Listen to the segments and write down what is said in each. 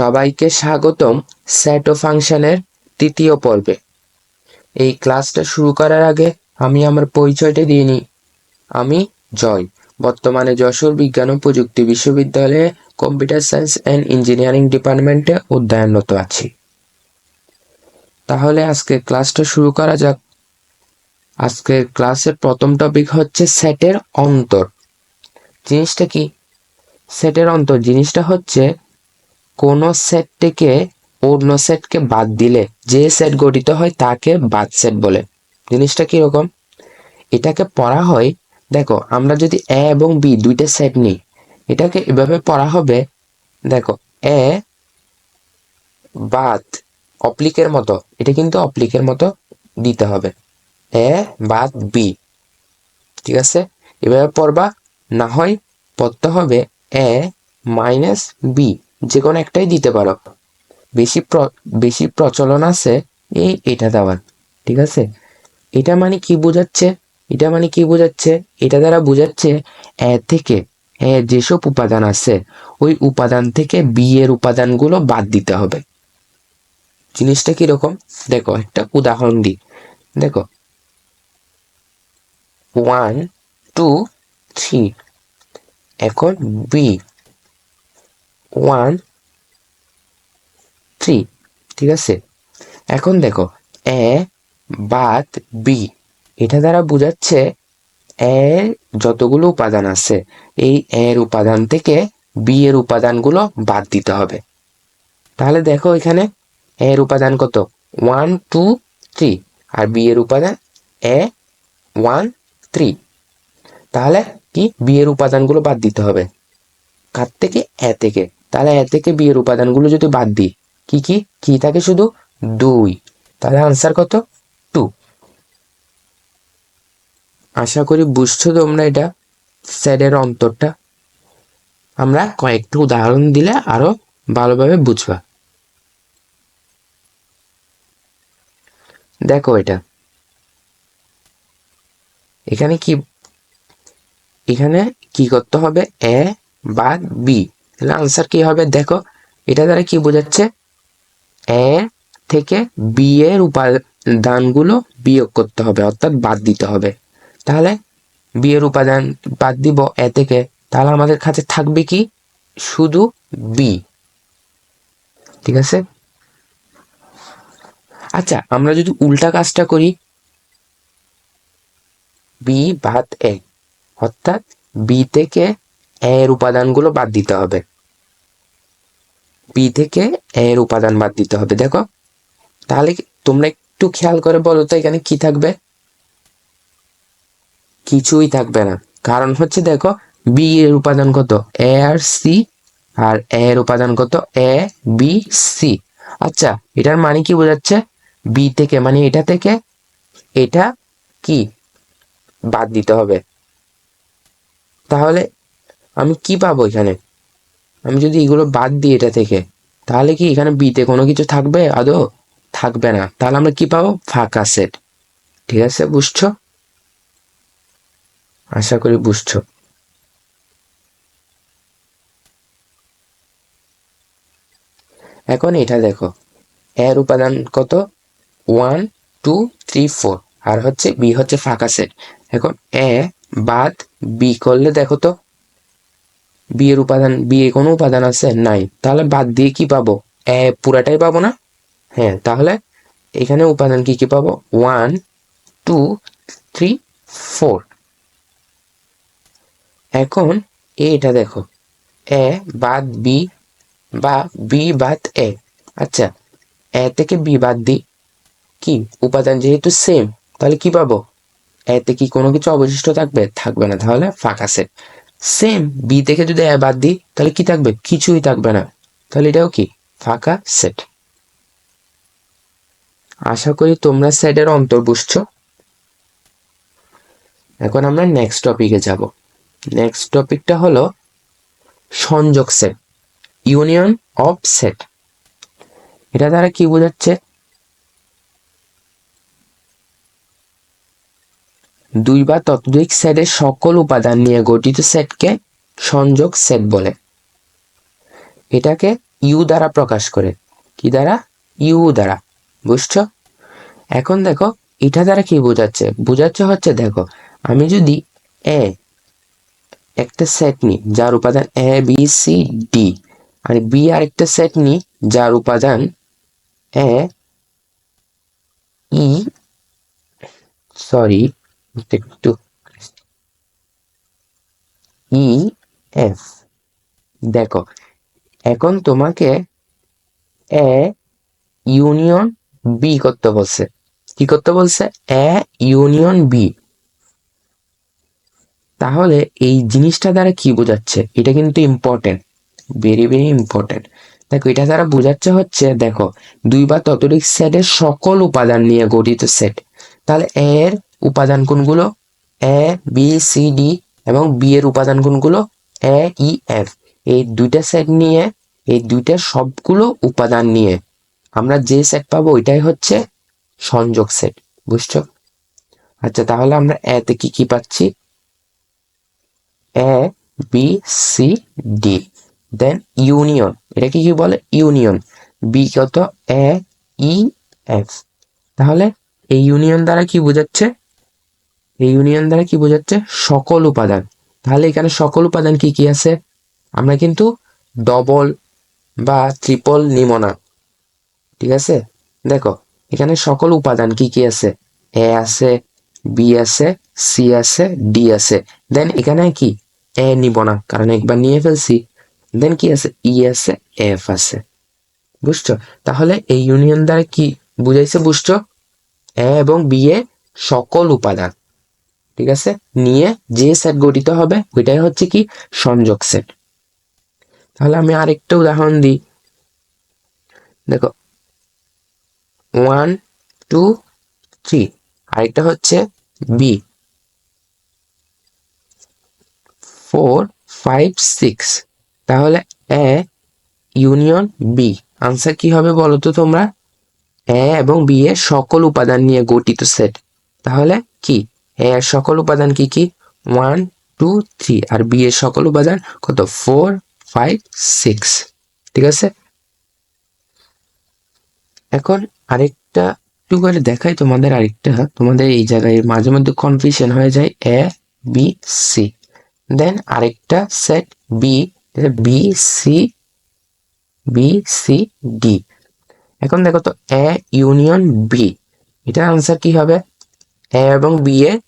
সবাইকে স্বাগতম ও ফাংশনের তৃতীয় পর্বে। এই ক্লাসটা শুরু করার আগে আমি আমার পরিচয়টা দিয়ে নিই। আমি জয়, বর্তমানে যশোর বিজ্ঞান ও প্রযুক্তি বিশ্ববিদ্যালয়ে কম্পিউটার সায়েন্স অ্যান্ড ইঞ্জিনিয়ারিং ডিপার্টমেন্টে অধ্যয়নরত আছি। তাহলে আজকে ক্লাসটা শুরু করা যাক। আজকের ক্লাসের প্রথম টপিক হচ্ছে সেটের অন্তর। জিনিসটা কি? সেটের অন্তর জিনিসটা হচ্ছে কোনো সেট থেকে অন্য সেটকে বাদ দিলে যে সেট গঠিত হয় তাকে বাদ সেট বলে। জিনিসটা কীরকম এটাকে পড়া হয়, দেখো, আমরা যদি এ এবং বি দুইটা সেট নিই, এটাকে এভাবে পড়া হবে, দেখো এ বাদ অপ্লিকের মতো, এটা কিন্তু অপ্লিকের মতো দিতে হবে। এ বাদ বি ঠিক আছে? এভাবে পড়বা, না হয় পড়তে হবে এ মাইনাস বি যে কোনো একটাই দিতে পারো। বেশি বেশি প্রচলন আছে এই এটা দেওয়ার, ঠিক আছে? এটা মানে কি বোঝাচ্ছে? এটা মানে কি বোঝাচ্ছে? এটা দ্বারা বোঝাচ্ছে এ থেকে, এ যেসব উপাদান আছে, ওই উপাদান থেকে বি এর উপাদানগুলো বাদ দিতে হবে। জিনিসটা কীরকম? দেখো, একটা উদাহরণ দিই। দেখো। ওয়ান টু থ্রি এখন বি ওয়ান থ্রি ঠিক আছে? এখন দেখো, এ, বাদ বি এটা দ্বারা বোঝাচ্ছে এর যতগুলো উপাদান আছে, এই এর উপাদান থেকে বি এর উপাদানগুলো বাদ দিতে হবে। তাহলে দেখো এখানে এর উপাদান কত? ওয়ান টু থ্রি আর বি এর উপাদান, এ ওয়ান থ্রি তাহলে কি? বি এর উপাদানগুলো বাদ দিতে হবে। কার থেকে? এ থেকে। তাহলে এ থেকে বি এর উপাদানগুলো যদি বাদ দিই, কি কি? কি থাকে শুধু? দুই। তাহলে আনসার কত? টু আশা করি বুঝছ তোমরা এটা? স্যারের অন্তরটা। আমরা কয়েকটা উদাহরণ দিলে আরও ভালোভাবে বুঝবা। দেখো এটা। এখানে কি? এখানে কি করতে হবে? এ বাদ বি তাহলে আনসার কি হবে? দেখো, এটা দ্বারা কি বোঝাচ্ছে? এ থেকে বি এর উপাদানগুলো বিয়োগ করতে হবে, অর্থাৎ বাদ দিতে হবে। তাহলে বি এর উপাদান বাদ দিব এ থেকে, তাহলে আমাদের কাছে থাকবে কি? শুধু বি ঠিক আছে? আচ্ছা আমরা যদি উল্টা কাজটা করি বি বাদ এ অর্থাৎ বি থেকে এর উপাদানগুলো বাদ দিতে হবে। বি থেকে এর উপাদান বাদ দিতে হবে, দেখো। তাহলে তোমরা একটু খেয়াল করে বলো তো এখানে কি থাকবে? কিছুই থাকবে না। কারণ হচ্ছে দেখো বি এর উপাদান কত? এ আর সি আর এর উপাদান কত? এ বি সি আচ্ছা এটার মানে কি বোঝাচ্ছে? বি থেকে মানে এটা থেকে এটা কি বাদ দিতে হবে। তাহলে আমি কি পাবো এখানে? আমি যদি এগুলো বাদ দিই এটা থেকে, তাহলে কি এখানে বিতে কোনো কিছু থাকবে? আদৌ? থাকবে না। তাহলে আমরা কি পাবো? ফাঁকা সেট। ঠিক আছে, বুঝছ? আশা করি বুঝছ। এখন এটা দেখো। এর উপাদান কত? ওয়ান টু থ্রি ফোর আর হচ্ছে বি হচ্ছে ফাঁকা সেট। এখন এ বাদ বি করলে দেখো তো বি এর উপাদান বি এর কোনো উপাদান আছে? নাই। তাহলে বাদ দিয়ে কি পাবো? এ, পুরাটাই পাবো না? হ্যাঁ তাহলে এখানে উপাদান কি কি পাবো? One, two, three, four. এখন এটা দেখো। এ বাদ বি বা বি বাদ এ। আচ্ছা এ থেকে বি বাদ দি। কি? উপাদান যেহেতু সেম তাহলে কি পাবো? এতে কি কোনো কিছু অবশিষ্ট থাকবে? থাকবে না। তাহলে ফাঁকা সেট সেম বি থেকে যদি বাদ দিই, তাহলে কি থাকবে? কিছুই থাকবে না। তাহলে এটাও কি? ফাঁকা সেট আশা করি তোমরা সেটের অন্তর বুঝছ। এখন আমরা নেক্সট টপিকে যাব। নেক্সট টপিকটা হলো সংযোগ সেট ইউনিয়ন অফ সেট এটা দ্বারা কি বোঝাচ্ছে? দুই বা ততোধিক সেটের সকল উপাদান নিয়ে গঠিত সেটকে সংযোগ সেট বলে। এটাকে ইউ দ্বারা প্রকাশ করে। কি দ্বারা? ইউ দ্বারা। বুঝছ? এখন দেখো, এটা দ্বারা কি বোঝাচ্ছে? বোঝাচ্ছে হচ্ছে দেখো, আমি যদি এ, একটা সেট নিই, যার উপাদান এ, বি, সি, ডি, আর বি আর একটা সেট নিই, যার উপাদান এ, ই, সরি একটু ই এফ দেখো, এখন তোমাকে এ ইউনিয়ন বি করতে বলছে। কি করতে বলছে? A union B. তাহলে এই জিনিসটা দ্বারা কি বোঝাচ্ছে? এটা কিন্তু ইম্পর্টেন্ট ভেরি ভেরি ইম্পর্টেন্ট দেখো, এটা দ্বারা বোঝাচ্ছে হচ্ছে, দেখো, দুই বা ততোধিক সেটের সকল উপাদান নিয়ে গঠিত সেট তাহলে এর উপাদান কোনগুলো? এ বি সি ডি এবং বি এর উপাদান কোনগুলো? এ ই এফ এই দুইটা সেট নিয়ে, এই দুইটা সবগুলো উপাদান নিয়ে আমরা যে সেট পাবো, ওইটাই হচ্ছে সংযোগ সেট বুঝছ? আচ্ছা তাহলে আমরা এতে কি কি পাচ্ছি? A B C D then union এটা কি কি বলে? ইউনিয়ন বি কত? এ ই এফ তাহলে এই ইউনিয়ন দ্বারা কি বোঝাচ্ছে? এই ইউনিয়ন দ্বারা কি বোঝাচ্ছে? সকল উপাদান। তাহলে এখানে সকল উপাদান কি কি আছে? আমরা কিন্তু ডবল বা ট্রিপল নিব না। ঠিক আছে? দেখো, এখানে সকল উপাদান কি কি আছে? এ আছে বি আছে সি আছে ডি আছে। দেন এখানে কি? এ নিব না, কারণ একবার নিয়ে ফেলছি। দেন কি আছে? ই আছে এফ আছে। বুঝছ? তাহলে এই ইউনিয়ন দ্বারা কি বুঝাইছে, বুঝছ? এ এবং বি এ সকল উপাদান। ঠিক আছে? নিয়ে যে সেট গঠিত হবে, ওইটাই হচ্ছে কি? সংযোগ সেট তাহলে আমি আরেকটা উদাহরণ দিই। দেখো ওয়ান টু থ্রি আরেকটা হচ্ছে বি ফোর ফাইভ সিক্স তাহলে এ ইউনিয়ন বি আনসার কি হবে বলো তো তোমরা? এ এবং বি এর সকল উপাদান নিয়ে গঠিত সেট তাহলে কি? এ এর সকল উপাদান কি কি? ওয়ান টু থ্রি আর বি এর সকল উপাদান কত? ফোর ফাইভ সিক্স ঠিক আছে? এখন আরেকটা, একটু করে দেখাই তোমাদের আরেকটা। তোমাদের এই জায়গায় মাঝে মধ্যে কনফিউশন হয়ে যায়। এ বি সি দেন আরেকটা set B B C B C D এখন দেখো তো এ ইউনিয়ন বি এটার আনসার কি হবে? এ এবং বি এর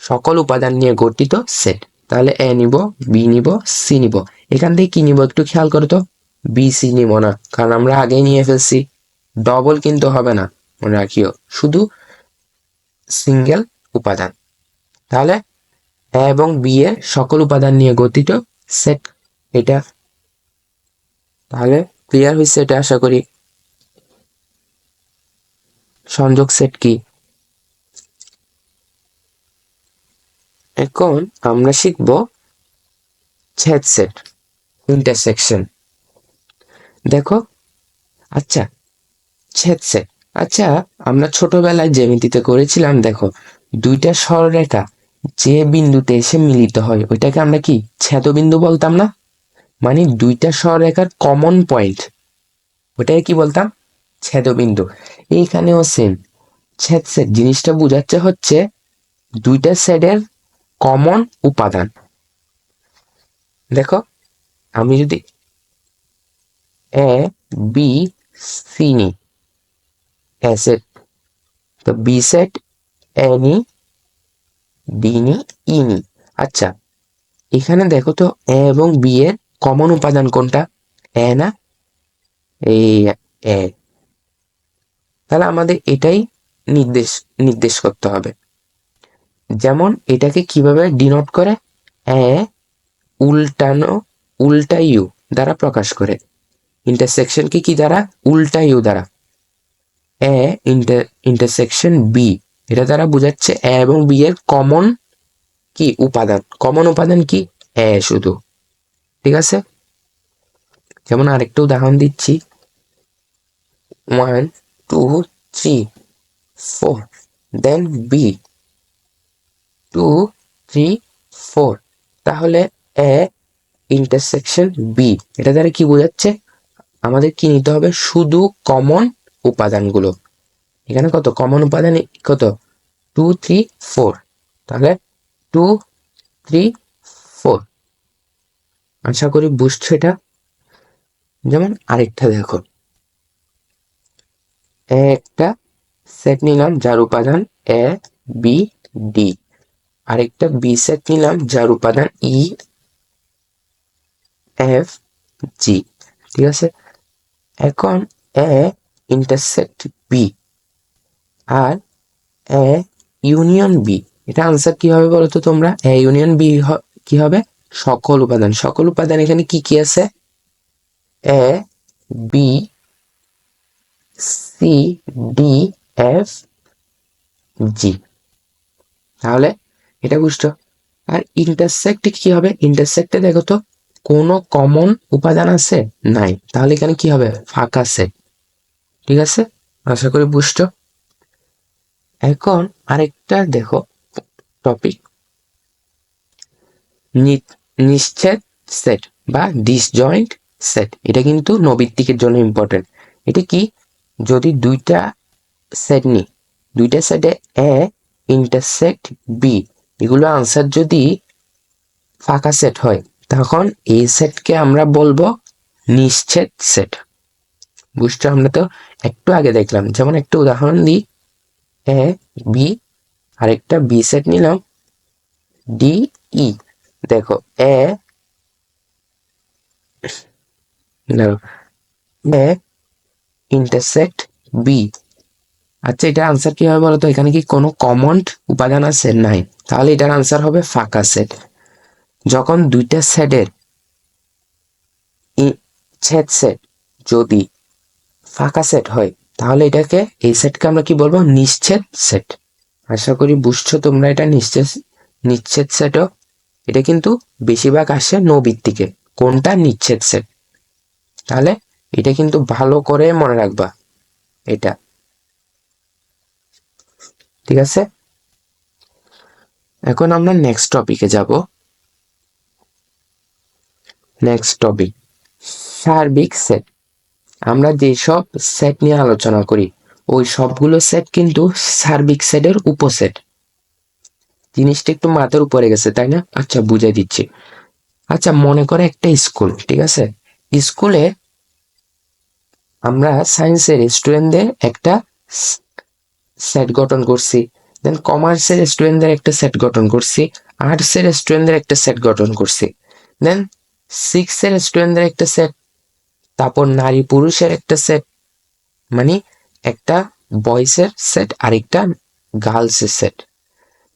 সকল উপাদান নিয়ে গঠিত সেট তাহলে এ নিব বি নিব সি নিব। এখান থেকে কি নিব একটু খেয়াল করো তো? বি সি নিব না, কারণ আমরা আগেই নিয়ে ফেলছি। ডবল কিন্তু হবে না, মনে রাখিও। শুধু সিঙ্গেল উপাদান। তাহলে এ এবং বি এর সকল উপাদান নিয়ে গঠিত সেট এটা। তাহলে ক্লিয়ার হয়েছে এটা আশা করি। সংযোগ সেট কি? এখন আমরা শিখব ছেদ সেট ইন্টারসেকশন দেখো আচ্ছা ছেদ সেট আচ্ছা আমরা ছোটবেলায় জ্যামিতিতে করেছিলাম, দেখো, দুইটা সরলরেখা যে বিন্দুতে এসে মিলিত হয়, ওইটাকে আমরা কি, ছেদবিন্দু বলতাম না? মানে দুইটা সরলরেখার কমন পয়েন্ট ওটাকে কি বলতাম? ছেদবিন্দু। এইখানেও সেম ছেদ সেট জিনিসটা বোঝাচ্ছে হচ্ছে দুইটা সেটের কমন উপাদান। দেখো, আমি যদি এ বি সি নি সেট তো বি সেট এ নি বি নি ই নি আচ্ছা এখানে দেখো তো এ এবং বি এর কমন উপাদান কোনটা? এ না? এই এ তাহলে আমাদের এটাই নির্দেশ নির্দেশ করতে হবে। যেমন এটাকে কীভাবে ডিনোট করে? এ, উল্টানো, উল্টা ইউ দ্বারা প্রকাশ করে। ইন্টারসেকশনকে কি দ্বারা? উল্টা ইউ দ্বারা। এ ইন্টার ইন্টারসেকশন বি এটা দ্বারা বোঝাচ্ছে এ এবং বি এর কমন কি? উপাদান। কমন উপাদান কি? এ শুধু। ঠিক আছে? যেমন আরেকটা উদাহরণ দিচ্ছি। One two three four then B two three four তাহলে এ ইন্টারসেকশন বি এটা দ্বারা কি বোঝাচ্ছে? আমাদের কি নিতে হবে? শুধু কমন উপাদানগুলো। এখানে কত? কমন উপাদান কত? টু থ্রি ফোর তাহলে টু থ্রি ফোর আশা করি বুঝছ এটা? যেমন আরেকটা দেখো। একটা সেট নিলাম, যার উপাদান এ বি ডি আরেকটা বি সেট নিলাম, যার উপাদান ই এফ জি ঠিক আছে? এখন এ ইন্টারসেক্ট বি আর এ ইউনিয়ন বি এটা আনসার কি হবে বলো তো তোমরা? এ ইউনিয়ন বি কি হবে? সকল উপাদান। সকল উপাদান এখানে কি কি আছে? A B C D F G তাহলে এটা বুঝছ? আর ইন্টারসেক্টে কি হবে? ইন্টারসেক্টে দেখো তো, কোনো কমন উপাদান আছে? নাই। তাহলে এখানে কি হবে? ফাঁকা সেট ঠিক আছে? আশা করি বুঝছ? এখন আরেকটা দেখো টপিক নিশ্চেদ সেট বা ডিসজয়েন্ট সেট এটা কিন্তু নবীর জন্য ইম্পর্টেন্ট এটা কি? যদি দুইটা সেট নি দুইটা সেটে এ ইন্টারসেক্ট বি এগুলো আনসার যদি ফাঁকা সেট হয়, তখন এই সেটকে আমরা বলব নিশ্চেদ সেট বুঝছ? আমরা তো একটু আগে দেখলাম। যেমন একটা উদাহরণ দিই। এ বি আরেকটা বি সেট নিলাম। ডি ই দেখো এ এ ইন্টারসেক্ট বি আচ্ছা এটার আনসার কি হবে বলতো? এখানে কি কোনো কমন উপাদান আছে নাই? তাহলে এটার আনসার হবে ফাঁকা সেট যখন দুইটা সেটের ছেদ সেট যদি ফাঁকা সেট হয়, তাহলে এটাকে এই সেটকে আমরা কি বলব? নিশ্চেদ সেট আশা করি বুঝছ তোমরা এটা নিশ্চেদ নিচ্ছেদ সেটও এটা কিন্তু বেশিরভাগ আসে নবীর কোনটা? নিচ্ছেদ সেট তাহলে এটা কিন্তু ভালো করে মনে রাখবা, এটা। ঠিক আছে? এখন আমরা নেক্সট টপিকে যাব। নেক্সট টপিক সার্বিক সেট আমরা যেসব সেট নিয়ে আলোচনা করি, ওই সবগুলো সেট কিন্তু সার্বিক সেটের উপসেট জিনিসটা একটু মাথার উপরে গেছে, তাই না? আচ্ছা বুঝাই দিচ্ছি। আচ্ছা মনে করে একটা স্কুল ঠিক আছে? স্কুলে আমরা সায়েন্সের স্টুডেন্টদের একটা সেট গঠন করছি দেন কমার্সের স্টুডেন্টদের একটা সেট গঠন করছি আর্টসের স্টুডেন্টদের একটা সেট গঠন করছি দেন সিক্সের স্টুডেন্টদের একটা সেট তারপর নারী পুরুষের একটা সেট মানে একটা বয়েসের সেট আরেকটা গার্লসের সেট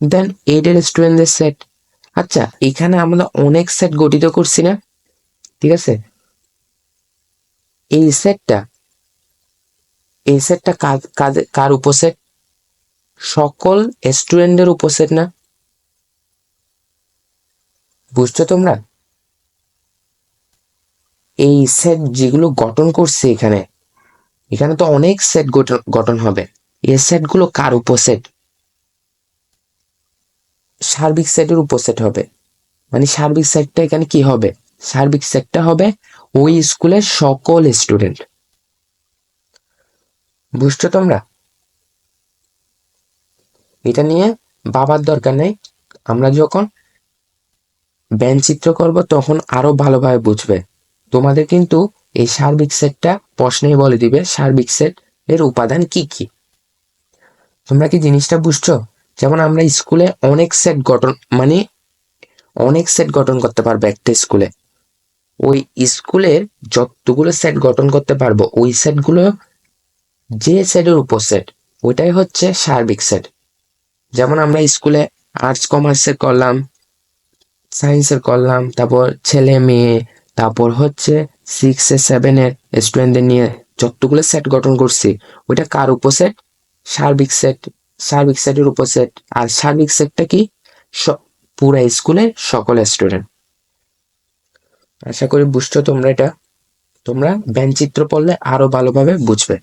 দেন এইটের স্টুডেন্টদের সেট আচ্ছা এখানে আমরা অনেক সেট গঠিত করছি না, ঠিক আছে? এই সেটটা এই সেটটা কার উপসেট সকল স্টুডেন্টের উপসেট না? বুঝছ তোমরা? এই সেট যেগুলো গঠন করছে এখানে এখানে তো অনেক সেট গঠন হবে। এই সেটগুলো কার উপসেট সার্বিক সেটের উপসেট হবে। মানে সার্বিক সেটটা এখানে কি হবে? সার্বিক সেটটা হবে ওই স্কুলের সকল স্টুডেন্ট বুঝছ তোমরা? এটা নিয়ে বাবার দরকার নেই। আমরা যখন ব্যান চিত্র করব, তখন আরও ভালোভাবে বুঝবে। তোমাদের কিন্তু এই সার্বিক সেটটা প্রশ্নেই বলে দিবে, সার্বিক সেট এর উপাদান কি কি। তোমরা কি জিনিসটা বুঝছ? যেমন আমরা স্কুলে অনেক সেট গঠন মানে অনেক সেট গঠন করতে পারব একটা স্কুলে। ওই স্কুলের যতগুলো সেট গঠন করতে পারব, ওই সেটগুলো যে সেটের উপসেট ওইটাই হচ্ছে সার্বিক সেট। যেমন আমরা স্কুলে আর্টস কমার্সের করলাম সায়েন্সের করলাম, তারপর ছেলে মেয়ে, তারপর হচ্ছে সিক্স সেভেনের স্টুডেন্টদের নিয়ে যতগুলো সেট গঠন করছি, ওইটা কার উপসেট সার্বিক সেট সার্বিক সেটের উপসেট আর সার্বিক সেটটা কি? পুরো স্কুলের সকল স্টুডেন্ট আশা করি বুঝছ তোমরা এটা? তোমরা চিত্র পড়লে আরও ভালোভাবে বুঝবে।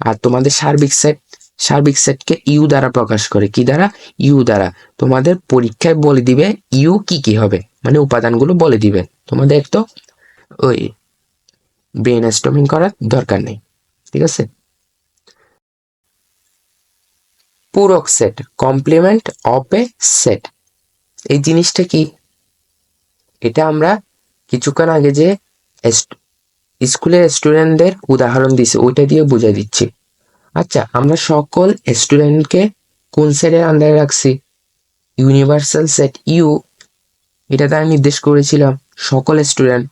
আর তোমাদের সার্বিক সেট সার্বিক সেটকে ইউ দ্বারা প্রকাশ করে। কি দ্বারা? ইউ দ্বারা। তোমাদের পরীক্ষায় বলে দিবে ইউ কি কি হবে। মানে উপাদানগুলো বলে দিবে। তোমাদের তো ওই ব্রেন স্টমিং করার দরকার নেই। ঠিক আছে? পূরক set complement of A set এই জিনিসটা কি? এটা আমরা কিছুক্ষণ আগে যে স্কুলের স্টুডেন্টদের উদাহরণ দিছে ওইটা দিয়ে বুঝাই দিচ্ছি। আচ্ছা আমরা সকল স্টুডেন্টকে কোন সেটের আন্ডারে রাখছি? ইউনিভার্সাল সেট ইউ এটা তারা নির্দেশ করেছিলাম, সকল স্টুডেন্ট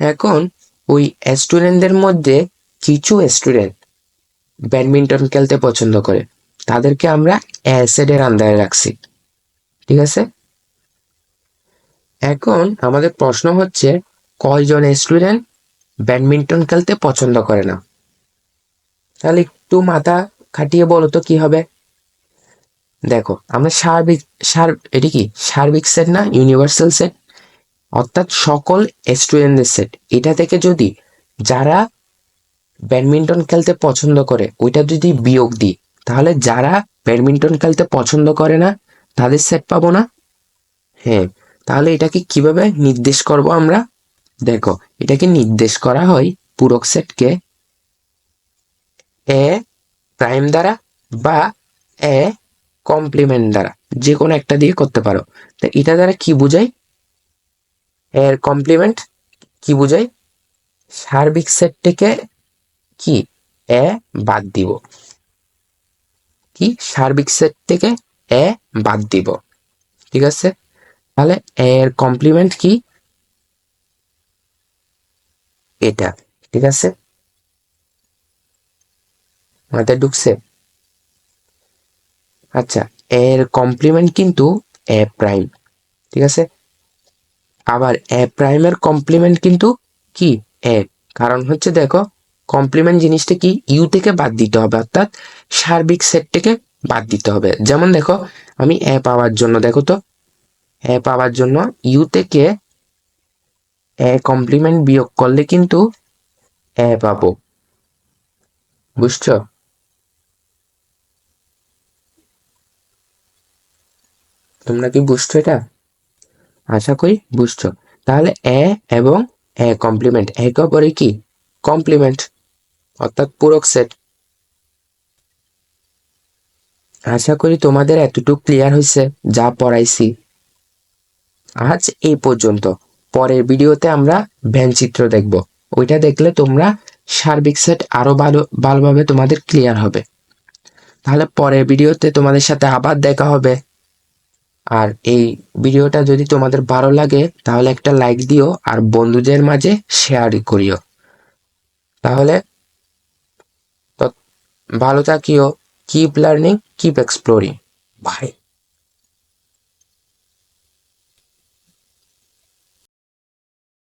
এখন, ওই স্টুডেন্টদের মধ্যে কিছু স্টুডেন্ট ব্যাডমিন্টন খেলতে পছন্দ করে, তাদেরকে আমরা অ্যাসেডের আন্ডারে রাখছি। ঠিক আছে? এখন, আমাদের প্রশ্ন হচ্ছে, কয়জন স্টুডেন্ট ব্যাডমিন্টন খেলতে পছন্দ করে না? তাহলে একটু মাথা খাটিয়ে বলো তো কি হবে? দেখো, আমরা সার্বিক, সার, এটি কি? সার্বিক সেট না? ইউনিভার্সাল সেট অর্থাৎ সকল স্টুডেন্টদের সেট এটা থেকে যদি যারা ব্যাডমিন্টন খেলতে পছন্দ করে, ওইটা যদি বিয়োগ দিই, তাহলে যারা ব্যাডমিন্টন খেলতে পছন্দ করে না, তাদের সেট পাবো না? হ্যাঁ তাহলে এটাকে কীভাবে নির্দেশ করব আমরা? দেখো, এটাকে নির্দেশ করা হয় পূরক সেটকে এ প্রাইম দ্বারা বা এ কমপ্লিমেন্ট দ্বারা যে কোনো একটা দিয়ে করতে পারো। তো এটা দ্বারা কি বোঝায় এর কমপ্লিমেন্ট কি বোঝায় সার্বিক সেট থেকে কি? এ বাদ দিব। কি? সার্বিক সেট থেকে এ বাদ দিব। ঠিক আছে? তাহলে এর কমপ্লিমেন্ট কি? এটা। ঠিক আছে? মাথায় ঢুকছে। আচ্ছা এর কমপ্লিমেন্ট কিন্তু এ প্রাইম ঠিক আছে? আবার এ প্রাইমের কমপ্লিমেন্ট কিন্তু কি? এ কারণ হচ্ছে দেখো কমপ্লিমেন্ট জিনিসটা কি? ইউ থেকে বাদ দিতে হবে, অর্থাৎ সার্বিক সেট থেকে বাদ দিতে হবে। যেমন দেখো, আমি এ পাওয়ার জন্য, দেখো তো এ পাওয়ার জন্য ইউ থেকে এ কমপ্লিমেন্ট বিয়োগ করলে কিন্তু এ পাবো। বুঝছ? তোমরা কি বুঝছ এটা? আশা করি বুঝছ। তাহলে এ এবং এ কমপ্লিমেন্ট একে অপরে কি? কমপ্লিমেন্ট অর্থাৎ পূরক সেট আশা করি তোমাদের এতটুকু ক্লিয়ার হয়েছে যা পড়াইছি। আজ এই পর্যন্ত। পরের ভিডিওতে আমরা ভ্যান চিত্র দেখব। ওইটা দেখলে তোমরা সার্বিক সেট আরও ভালো, ভালোভাবে তোমাদের ক্লিয়ার হবে। তাহলে পরের ভিডিওতে তোমাদের সাথে আবার দেখা হবে। আর এই ভিডিওটা যদি তোমাদের ভালো লাগে, তাহলে একটা লাইক দিও আর বন্ধুদের মাঝে শেয়ার করিও। তাহলে ভালো থাকিও। Keep learning keep exploring bye